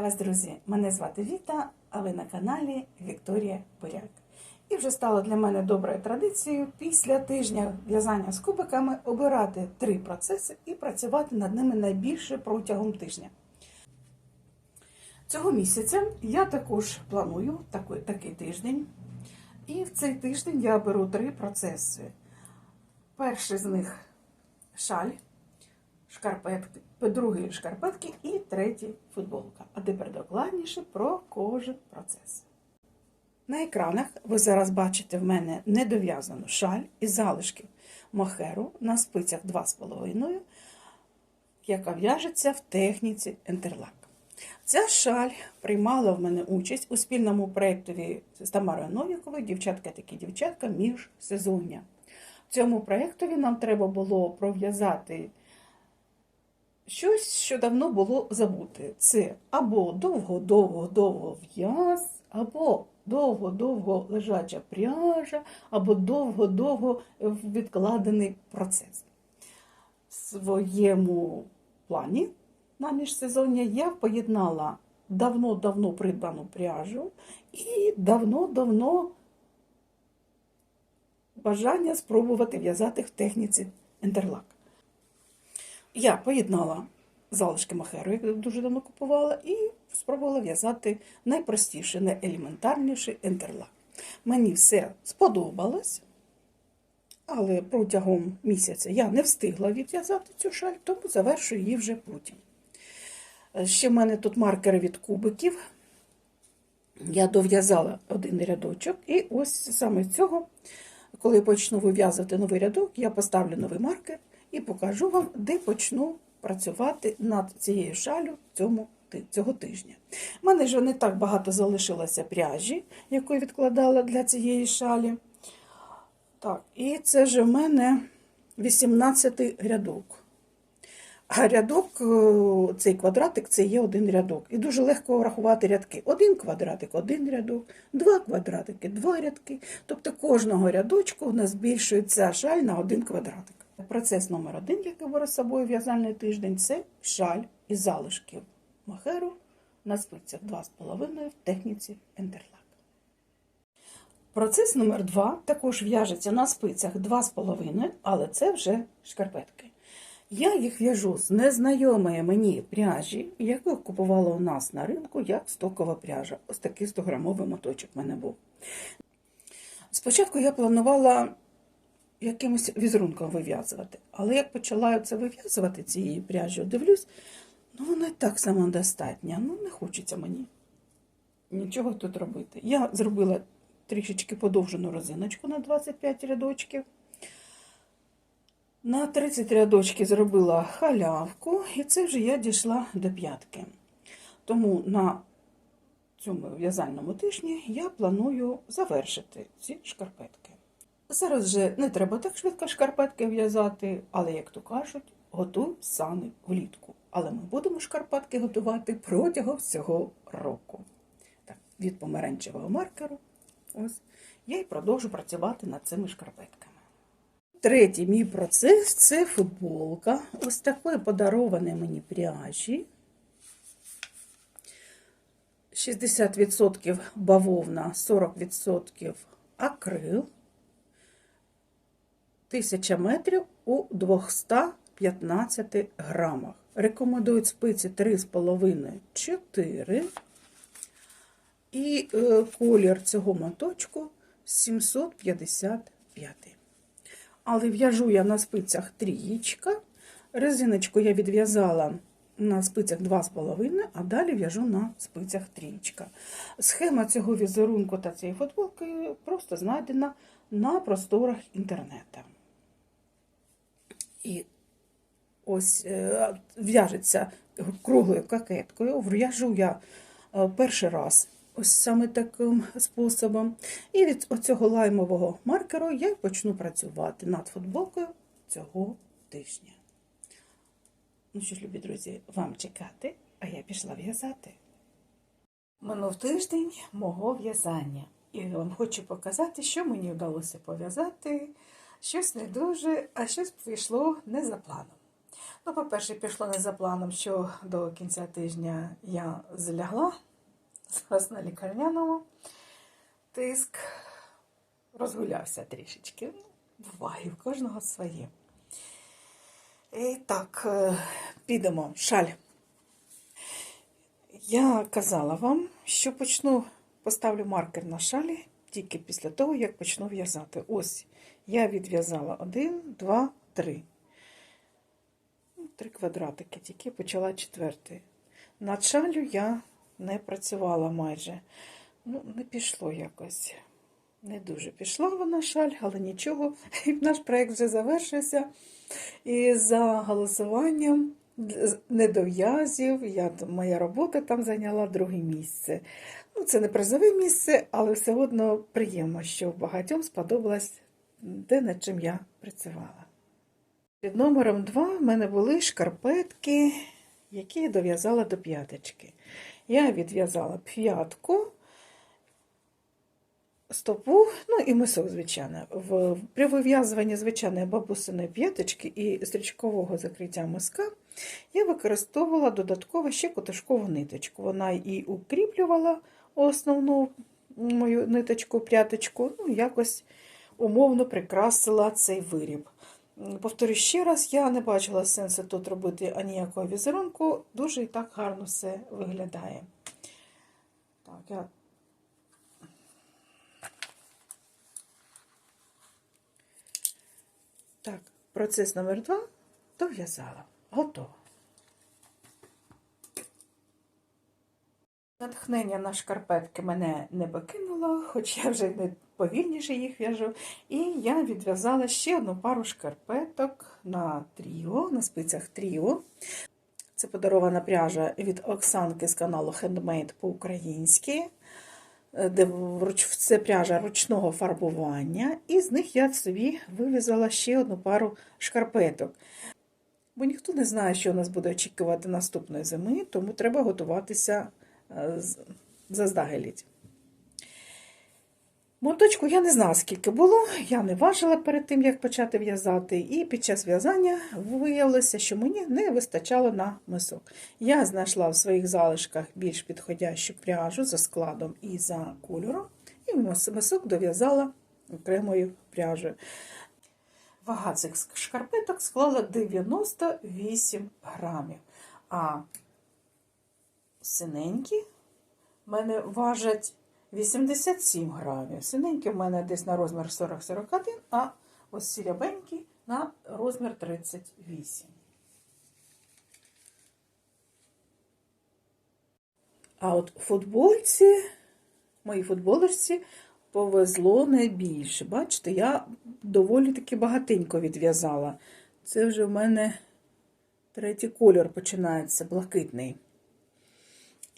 Вас, друзі! Мене звати Віта, а ви на каналі Вікторія Буряк. І вже стало для мене доброю традицією після тижня в'язання з кубиками обирати три процеси і працювати над ними найбільше протягом тижня. Цього місяця я також планую такий, такий тиждень. І в цей тиждень я беру три процеси. Перший з них шаль шкарпетки, другий шкарпетки і третій футболка. А тепер докладніше про кожен процес. На екранах ви зараз бачите в мене недов'язану шаль із залишків мохеру на спицях 2,5, яка в'яжеться в техніці Ентерлак. Ця шаль приймала в мене участь у спільному проєктові з Тамарою Новіковою Дівчатка такі дівчатка між сезоння. В цьому проєктові нам треба було пров'язати щось, що давно було забуте. Це або довго-довго-довго в'яз, або довго-довго лежача пряжа, або довго-довго відкладений процес. В своєму плані на міжсезоння я поєднала давно-давно придбану пряжу і давно-давно бажання спробувати в'язати в техніці Ентерлак. Я поєднала залишки махеру, яку дуже давно купувала, і спробувала в'язати найпростіший, найелементарніший ентерлак. Мені все сподобалось, але протягом місяця я не встигла відв'язати цю шаль, тому завершую її вже потім. Ще в мене тут маркери від кубиків. Я дов'язала один рядочок, і ось саме з цього, коли почну вив'язувати новий рядок, я поставлю новий маркер і покажу вам, де почну працювати над цією шалю цьому, цього тижня. У мене ж не так багато залишилося пряжі, яку я відкладала для цієї шалі. Так, І це ж у мене 18 рядок. А рядок, цей квадратик, це є один рядок. І дуже легко рахувати рядки. Один квадратик, один рядок, два квадратики, два рядки. Тобто кожного рядочку у нас збільшується шаль на один квадратик. Процес номер один, який бере з собою в'язальний тиждень, це шаль із залишків махеру на спицях 2,5 в техніці Ентерлак. Процес номер два також в'яжеться на спицях 2,5, але це вже шкарпетки. Я їх в'яжу з незнайомої мені пряжі, яку купувала у нас на ринку як стокова пряжа. Ось такий 100-грамовий моточок в мене був. Спочатку я планувала якимось візерунком вив'язувати. Але як почала це вив'язувати цією пряжею, дивлюсь, ну вона і так самодостатня, ну не хочеться мені нічого тут робити. Я зробила трішечки подовжену розиночку на 25 рядочків. На 30 рядочків зробила халявку, і це вже я дійшла до п'ятки. Тому на цьому в'язальному тижні я планую завершити ці шкарпетки. Зараз вже не треба так швидко шкарпетки в'язати, але, як то кажуть, готуй сани влітку. Але ми будемо шкарпетки готувати протягом всього року. Так, Від помаранчевого маркеру ось, я й продовжу працювати над цими шкарпетками. Третій мій процес це футболка. Ось такої подарованої мені пряжі. 60% бавовна, 40% акрил. 1000 метрів у 215 грамах. Рекомендують спиці 3,5-4. І е, колір цього моточку 755. Але в'яжу я на спицях трієчка. Резиночку я відв'язала на спицях 2,5, а далі в'яжу на спицях трієчка. Схема цього візерунку та цієї футболки просто знайдена на просторах інтернету. І ось е, в'яжеться круглою кокеткою. В'яжу я е, перший раз ось саме таким способом. І від оцього лаймового маркеру я почну працювати над футболкою цього тижня. Ну що ж, любі друзі, вам чекати, а я пішла в'язати. Минув тиждень мого в'язання. І вам хочу показати, що мені вдалося пов'язати. Щось не дуже, а щось пішло не за планом. Ну, по-перше, пішло не за планом, що до кінця тижня я злягла зараз на лікарняному. Тиск розгулявся трішечки. Ну, Буває, у кожного своє. І так, е, підемо. Шаль. Я казала вам, що почну, поставлю маркер на шалі тільки після того, як почну в'язати. Ось, я відв'язала один, два, три. Ну, Три квадратики, тільки почала четвертий. Над шалю я не працювала майже. Ну, не пішло якось. Не дуже пішла вона шаль, але нічого. Наш проєкт вже завершився. І за голосуванням недов'язів, я, моя робота там зайняла друге місце. Ну, це не призове місце, але все одно приємно, що багатьом сподобалось те, над чим я працювала. Під номером 2 в мене були шкарпетки, які я дов'язала до п'яточки. Я відв'язала п'ятку, стопу, ну і мисок, звичайно. В, при вив'язуванні звичайної бабусиної п'яточки і стрічкового закриття миска я використовувала додатково ще котушкову ниточку. Вона і укріплювала основну мою ниточку, пряточку, ну, якось умовно прикрасила цей виріб. Повторю ще раз, я не бачила сенсу тут робити аніякого візерунку, дуже і так гарно все виглядає. Так, я Так, процес номер два дов'язала. Готово. Натхнення на шкарпетки мене не покинуло, хоч я вже не повільніше їх в'яжу. І я відв'язала ще одну пару шкарпеток на тріо, на спицях тріо. Це подарована пряжа від Оксанки з каналу Handmade по-українськи, де це пряжа ручного фарбування. І з них я собі вив'язала ще одну пару шкарпеток. Бо ніхто не знає, що нас буде очікувати наступної зими, тому треба готуватися е, з- Моточку я не знала, скільки було, я не важила перед тим, як почати в'язати, і під час в'язання виявилося, що мені не вистачало на мисок. Я знайшла в своїх залишках більш підходящу пряжу за складом і за кольором, і мисок дов'язала окремою пряжою. Вага цих шкарпеток склала 98 грамів. А синенькі в мене важать 87 грамів. Синенькі в мене десь на розмір 40-41, а ось сірябенькі на розмір 38. А от футбольці, моїй футболочці повезло найбільше. Бачите, я доволі таки багатенько відв'язала. Це вже в мене третій кольор починається, блакитний.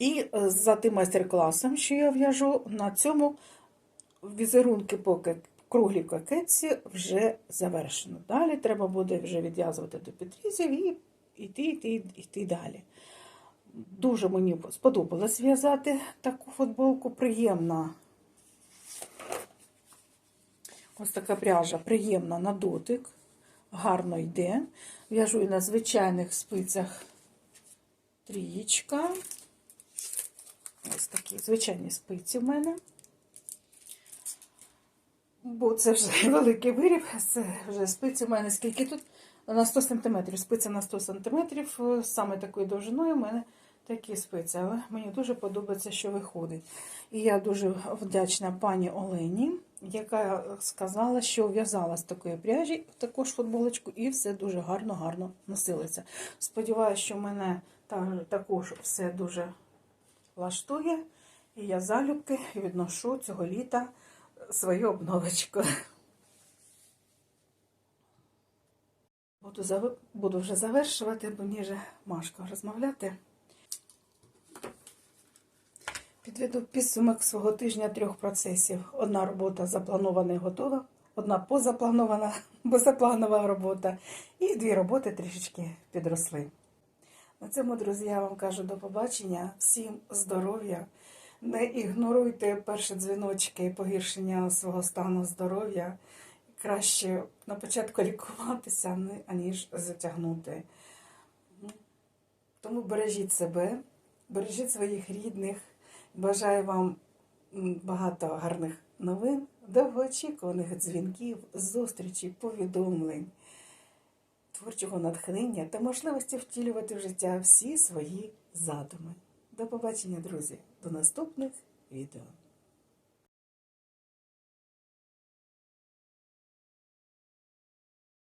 І е, за тим майстер-класом, що я в'яжу, на цьому візерунки по ке- круглій кокетці вже завершено. Далі треба буде вже відв'язувати до підрізів і йти, йти, йти далі. Дуже мені сподобалось в'язати таку футболку, приємна. Ось така пряжа приємна на дотик, гарно йде. В'яжу і на звичайних спицях трієчка. Ось такі звичайні спиці в мене. Бо це вже великий виріб, це вже спиці в мене скільки тут? На 100 см. Спиця на 100 см, саме такою довжиною в мене такі спиці. Але мені дуже подобається, що виходить. І я дуже вдячна пані Олені, яка сказала, що в'язала з такої пряжі також футболочку, і все дуже гарно-гарно носилося. Сподіваюся, що в мене також все дуже влаштує, і я залюбки відношу цього літа свою обновочку. Буду, зав... Буду вже завершувати, бо мені вже Машка розмовляти. Підведу підсумок свого тижня трьох процесів. Одна робота запланована і готова, одна позапланована, позапланова робота, і дві роботи трішечки підросли. На цьому, друзі, я вам кажу до побачення. Всім здоров'я. Не ігноруйте перші дзвіночки погіршення свого стану здоров'я. Краще на початку лікуватися, аніж затягнути. Тому бережіть себе, бережіть своїх рідних. Бажаю вам багато гарних новин, довгоочікуваних дзвінків, зустрічей, повідомлень, творчого натхнення та можливості втілювати в життя всі свої задуми. До побачення, друзі, до наступних відео.